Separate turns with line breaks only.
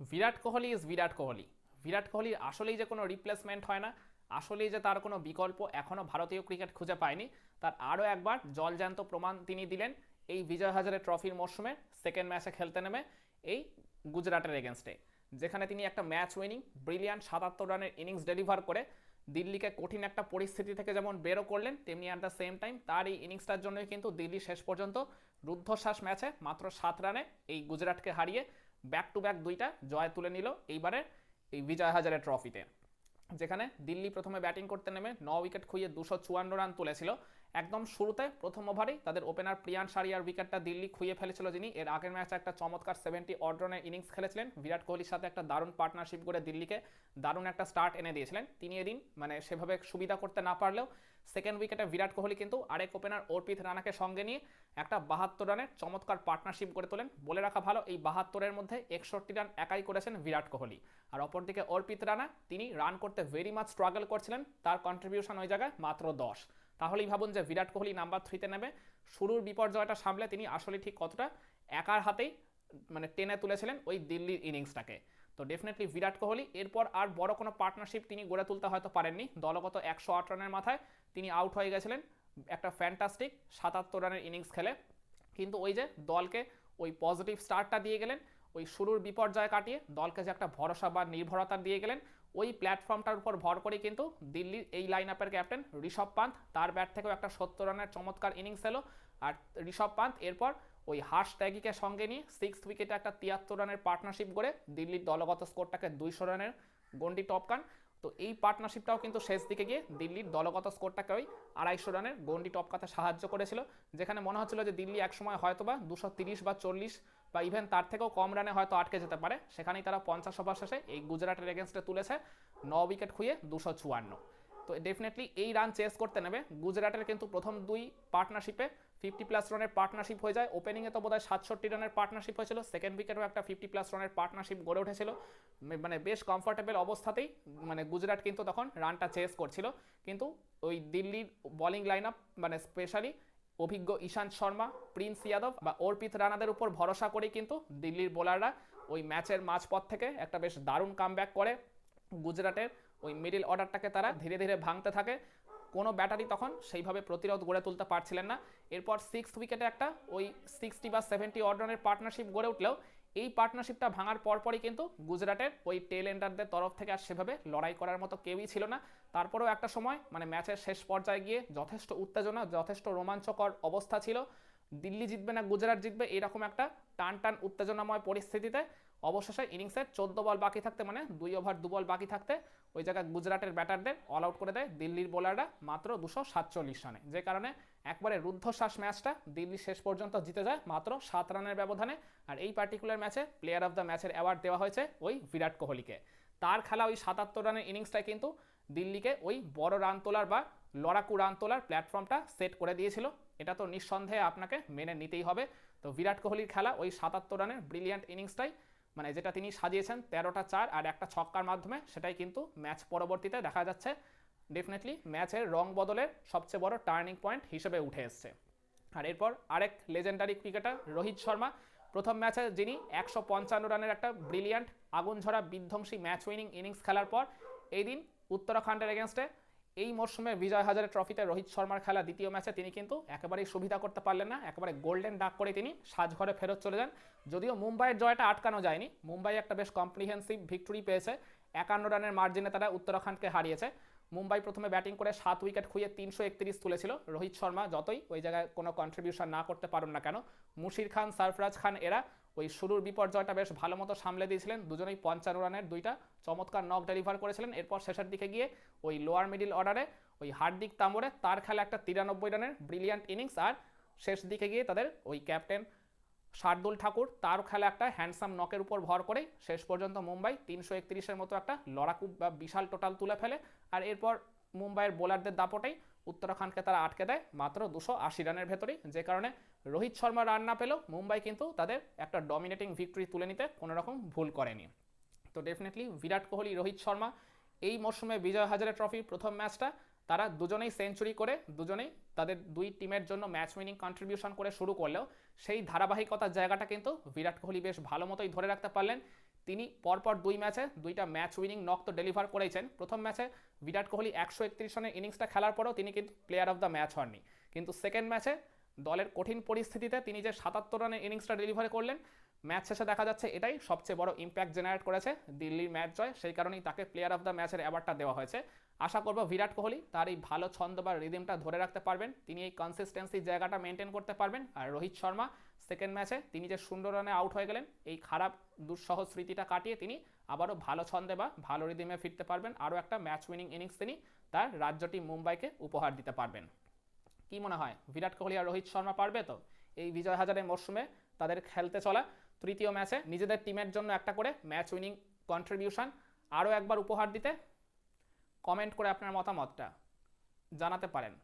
বিরাট Kohli is Virat Kohli. Virat কোহলির আসলেই যে কোনো রিপ্লেসমেন্ট হয় না। আসলেই যে তার কোনো বিকল্প এখনও ভারতীয় ক্রিকেট খুঁজে পায়নি। তার আরও একবার জলজ্যান্ত প্রমাণ তিনি দিলেন এই বিজয় হাজারে ট্রফির মরশুমে সেকেন্ড ম্যাচে খেলতে নেমে এই গুজরাটের এগেনস্টে যেখানে তিনি একটা ম্যাচ উইনিং ব্রিলিয়ান সাতাত্তর রানের ইনিংস ডেলিভার করে দিল্লিকে কঠিন একটা পরিস্থিতি থেকে যেমন বেরো করলেন, তেমনি অ্যাট দ্য সেম টাইম তার এই ইনিংসটার জন্যই কিন্তু দিল্লি শেষ পর্যন্ত রুদ্ধশ্বাস ম্যাচে মাত্র সাত রানে এই গুজরাটকে হারিয়ে ব্যাক টু ব্যাক দুইটা জয় তুলে নিল এইবারে এই বিজয় হাজারে ট্রফিতে যেখানে দিল্লি প্রথমে ব্যাটিং করতে নেমে ন উইকেট খুইয়ে দুশো চুয়ান্ন রান তুলেছিল। একদম শুরুতে প্রথম ওভারেই তাদের ওপেনার প্রিয়ান সারিয়ার উইকেটটা দিল্লি খুঁয়ে ফেলেছিল যিনি। এর আগের ম্যাচে একটা চমৎকার সেভেন্টি অড্রনের ইনিংস খেলেছিলেন। বিরাট কোহলির সাথে একটা দারুণ পার্টনারশিপ করে দিল্লিকে দারুণ একটা স্টার্ট এনে দিয়েছিলেন। তিনি এদিন মানে সেভাবে সুবিধা করতে না পারলেও সেকেন্ড উইকেটে বিরাট কোহলি কিন্তু আরেক ওপেনার অর্পিত রানাকে সঙ্গে নিয়ে একটা বাহাত্তর রানের চমৎকার পার্টনারশিপ করে তোলেন। বলে রাখা ভালো, এই বাহাত্তরের মধ্যে একষট্টি রান একাই করেছেন বিরাট কোহলি। আর অপরদিকে অর্পিত রানা, তিনি রান করতে ভেরি মাচ স্ট্রাগল করছিলেন। তার কন্ট্রিবিউশন ওই জায়গায় মাত্র দশ। তাহলেই ভাবুন যে বিরাট কোহলি নাম্বার থ্রিতে নেবে শুরুর বিপর্যয়টা সামলে তিনি আসলে ঠিক কতটা একার হাতেই মানে টেনে তুলেছিলেন ওই দিল্লির ইনিংসটাকে। তো ডেফিনেটলি বিরাট কোহলি, এরপর আর বড় কোনো পার্টনারশিপ তিনি গড়ে তুলতে হয়তো পারেননি। দলগত একশো আট রানের মাথায় তিনি আউট হয়ে গেছিলেন একটা ফ্যান্টাস্টিক সাতাত্তর রানের ইনিংস খেলে। কিন্তু ওই যে দলকে ওই পজিটিভ স্টার্টটা দিয়ে গেলেন, ওই শুরুর বিপর্যয় কাটিয়ে দলকে যে একটা ভরসা বা নির্ভরতা দিয়ে গেলেন ওই প্ল্যাটফর্মটার উপর ভর করে কিন্তু দিল্লির এই লাইন আপের ক্যাপ্টেন ঋষভ পান্ত তার ব্যাট থেকেও একটা সত্তর রানের চমৎকার ইনিংস এলো। আর ঋষভ পান্ত এরপর ওই হার্স ত্যাগীকে সঙ্গে নিয়ে সিক্স উইকেটে একটা তিয়াত্তর রানের পার্টনারশিপ করে দিল্লির দলগত স্কোরটাকে দুইশো রানের গন্ডি টপকান তো এই পার্টনারশিপটাও কিন্তু শেষ দিকে গিয়ে দিল্লির দলগত স্কোরটাকে ওই আড়াইশো রানের গন্ডি টপকাতে সাহায্য করেছিল। যেখানে মনে হচ্ছিল যে দিল্লি একসময় হয়তো বা দুশো তিরিশ বা চল্লিশ বা ইভেন তার থেকেও কম রানে হয়তো আটকে যেতে পারে। সেখানেই তারা পঞ্চাশ ওভার শেষে এই গুজরাটের এগেনস্টে তুলেছে, ন উইকেট খুঁয়ে দুশো চুয়ান্ন। তো ডেফিনেটলি এই রান চেস করতে নেবে। গুজরাটের কিন্তু প্রথম দুই পার্টনারশিপে ফিফটি প্লাস রানের পার্টনারশিপ হয়ে যায়। ওপেনিংয়ে তো বোধহয় সাতষট্টি রানের পার্টনারশিপ হয়েছিল। সেকেন্ড উইকেটও একটা ফিফটি প্লাস রানের পার্টনারশিপ গড়ে উঠেছিল। মানে বেশ কমফোর্টেবল অবস্থাতেই মানে গুজরাট কিন্তু তখন রানটা চেস করছিল। কিন্তু ওই দিল্লির বোলিং লাইন আপ মানে স্পেশালি অভিজ্ঞ ঈশান্ত শর্মা, প্রিন্স ইয়াদব বা অর্পিত রানাদের উপর ভরসা করে কিন্তু দিল্লির বোলাররা ওই ম্যাচের মাঝপথ থেকে একটা বেশ দারুণ কামব্যাক করে। গুজরাটের ওই মিডিল অর্ডারটাকে তারা ধীরে ধীরে ভাঙতে থাকে। কোনো ব্যাটারি তখন সেইভাবে প্রতিরোধ গড়ে তুলতে পারছিলেন না। এরপর সিক্স উইকেটে একটা ওই সিক্সটি বা সেভেন্টি অর্ডারের পার্টনারশিপ গড়ে উঠলেও এই পার্টনারশিপটা ভাঙার পরপরই কিন্তু গুজরাটের ওই টেল এন্ডারদের তরফ থেকে আর সেভাবে লড়াই করার মতো কেউই ছিল না। তারপরেও একটা সময় মানে ম্যাচের শেষ পর্যায়ে গিয়ে যথেষ্ট উত্তেজনা, যথেষ্ট রোমাঞ্চকর অবস্থা ছিল। দিল্লি জিতবে না, গুজরাট জিতবে, এরকম একটা টান টান উত্তেজনাময় পরিস্থিতিতে অবশেষে ইনিংসের চোদ্দ বল বাকি থাকতে মানে দুই ওভার দু বল বাকি থাকতে ওই জায়গায় গুজরাটের ব্যাটারদের অল আউট করে দেয় দিল্লির বোলাররা মাত্র দুশো সাতচল্লিশ রানে। যে কারণে একবারে রুদ্ধশ্বাস ম্যাচটা দিল্লি শেষ পর্যন্ত জিতে যায় মাত্র সাত রানের ব্যবধানে। আর এই পার্টিকুলার ম্যাচে প্লেয়ার অফ দ্য ম্যাচের অ্যাওয়ার্ড দেওয়া হয়েছে ওই বিরাট কোহলিকে। তার খেলা ওই সাতাত্তর রানের ইনিংসটাই কিন্তু দিল্লিকে ওই বড় রান তোলার বা লড়াকু রান তোলার প্ল্যাটফর্মটা সেট করে দিয়েছিল। এটা তো নিঃসন্দেহে আপনাকে মেনে নিতেই হবে। তো বিরাট কোহলির খেলা ওই সাতাত্তর রানের ব্রিলিয়ান্ট ইনিংসটাই মানে যেটা তিনি সাজিয়েছেন তেরোটা চার আর একটা ছক্কার মাধ্যমে, সেটাই কিন্তু ম্যাচ পরবর্তীতে দেখা যাচ্ছে। ডেফিনেটলি ম্যাচের রং বদলের সবচেয়ে বড় টার্নিং পয়েন্ট হিসেবে উঠে এসছে। আর এরপর আরেক লেজেন্ডারি ক্রিকেটার রোহিত শর্মা, প্রথম ম্যাচে যিনি একশো পঞ্চান্ন রানের একটা ব্রিলিয়ান্ট আগুনঝরা বিধ্বংসী ম্যাচ উইনিং ইনিংস খেলার পর, এই দিন উত্তরাখণ্ডের এগেনস্টে এই মরশুমে বিজয় হাজারে ট্রফিতে রোহিত শর্মার খেলা দ্বিতীয় ম্যাচে তিনি কিন্তু একেবারেই সুবিধা করতে পারলেন না, একেবারে গোল্ডেন ডাক করে তিনি সাজঘরে ফেরত চলে যান। যদিও মুম্বাইয়ের জয়টা আটকানো যায়নি, মুম্বাই একটা বেশ কম্প্রিহেন্সিভ ভিক্টরি পেয়েছে। একান্ন রানের মার্জিনে তারা উত্তরাখণ্ডকে হারিয়েছে। মুম্বাই প্রথমে ব্যাটিং করে সাত উইকেট খুঁয়ে তিনশো একত্রিশ তুলেছিল। রোহিত শর্মা যতই ওই জায়গায় কোনো কন্ট্রিবিউশন না করতে পারুন না কেন, মুশির খান, সারফরাজ খান এরা ওই শুরুর বিপর্যয়টা বেশ ভালো মতো সামলে দিয়েছিলেন। দুজনেই পঞ্চান্ন রানের দুইটা চমৎকার নক ডেলিভার করেছিলেন। এরপর শেষের দিকে গিয়ে ওই লোয়ার মিডিল অর্ডারে ওই হার্দিক তাম্বরে তার খেলা একটা তিরানব্বই রানের ব্রিলিয়ান্ট ইনিংস আর শেষ দিকে গিয়ে তাদের ওই ক্যাপ্টেন শার্দুল ঠাকুর তার খেলা একটা হ্যান্ডসাম নকের উপর ভর করেই শেষ পর্যন্ত মুম্বাই তিনশো একত্রিশের মতো একটা লড়াকু বা বিশাল টোটাল তুলে ফেলে। আর এরপর মুম্বাইয়ের বোলারদের দাপটেই উত্তরাখণ্ডকে তারা আটকে দেয় মাত্র দুশো আশি রানের ভেতরেই, যে কারণে রোহিত শর্মা রান না পেলেও মুম্বাই কিন্তু তাদের একটা ডমিনেটিং ভিক্টরি তুলে নিতে কোনো রকম ভুল করেনি। তো ডেফিনেটলি বিরাট কোহলি, রোহিত শর্মা এই মরশুমে বিজয় হাজারে ট্রফির প্রথম ম্যাচটা তারা দুজনেই সেঞ্চুরি করে, দুজনেই তাদের দুই টিমের জন্য ম্যাচ উইনিং কন্ট্রিবিউশন করে শুরু করলেও সেই ধারাবাহিকতার জায়গাটা কিন্তু বিরাট কোহলি বেশ ভালো মতোই ধরে রাখতে পারলেন। তিনি পরপর দুই ম্যাচে দুইটা ম্যাচ উইনিং নক তো ডেলিভার করেছেন। প্রথম ম্যাচে বিরাট কোহলি একশো একত্রিশ রানের ইনিংসটা খেলার পরেও তিনি কিন্তু প্লেয়ার অফ দ্য ম্যাচ হননি। কিন্তু সেকেন্ড ম্যাচে দলের কঠিন পরিস্থিতিতে তিনি যে সাতাত্তর রানের ইনিংসটা ডেলিভারি করলেন, ম্যাচ শেষে দেখা যাচ্ছে এটাই সবচেয়ে বড় ইম্প্যাক্ট জেনারেট করেছে দিল্লির ম্যাচ জয়। সেই কারণেই তাকে প্লেয়ার অফ দ্য ম্যাচের অ্যাওয়ার্ডটা দেওয়া হয়েছে। আশা করব বিরাট কোহলি তার এই ভালো ছন্দ বা রিদিমটা ধরে রাখতে পারবেন। তিনি এই কনসিস্টেন্সির জায়গাটা মেনটেন করতে পারবেন। আর রোহিত শর্মা সেকেন্ড ম্যাচে তিনি যে শূন্য রানে আউট হয়ে গেলেন, এই খারাপ, দুঃসহ স্মৃতিটা কাটিয়ে তিনি আবারও ভালো ছন্দে বা ভালো রিদিমে ফিরতে পারবেন। আরও একটা ম্যাচ উইনিং ইনিংস তিনি তার রাজ্যটি মুম্বাইকে উপহার দিতে পারবেন। কি মনে হয়? বিরাট কোহলি আর রোহিত শর্মা পারবে তো? এই বিজয় হাজারের মরশুমে তাদের খেলতে চলা তৃতীয় ম্যাচে নিজেদের টিমের জন্য একটা করে ম্যাচ উইনিং কন্ট্রিবিউশন আরও একবার উপহার দিতে কমেন্ট করে আপনার মতামতটা জানাতে পারেন।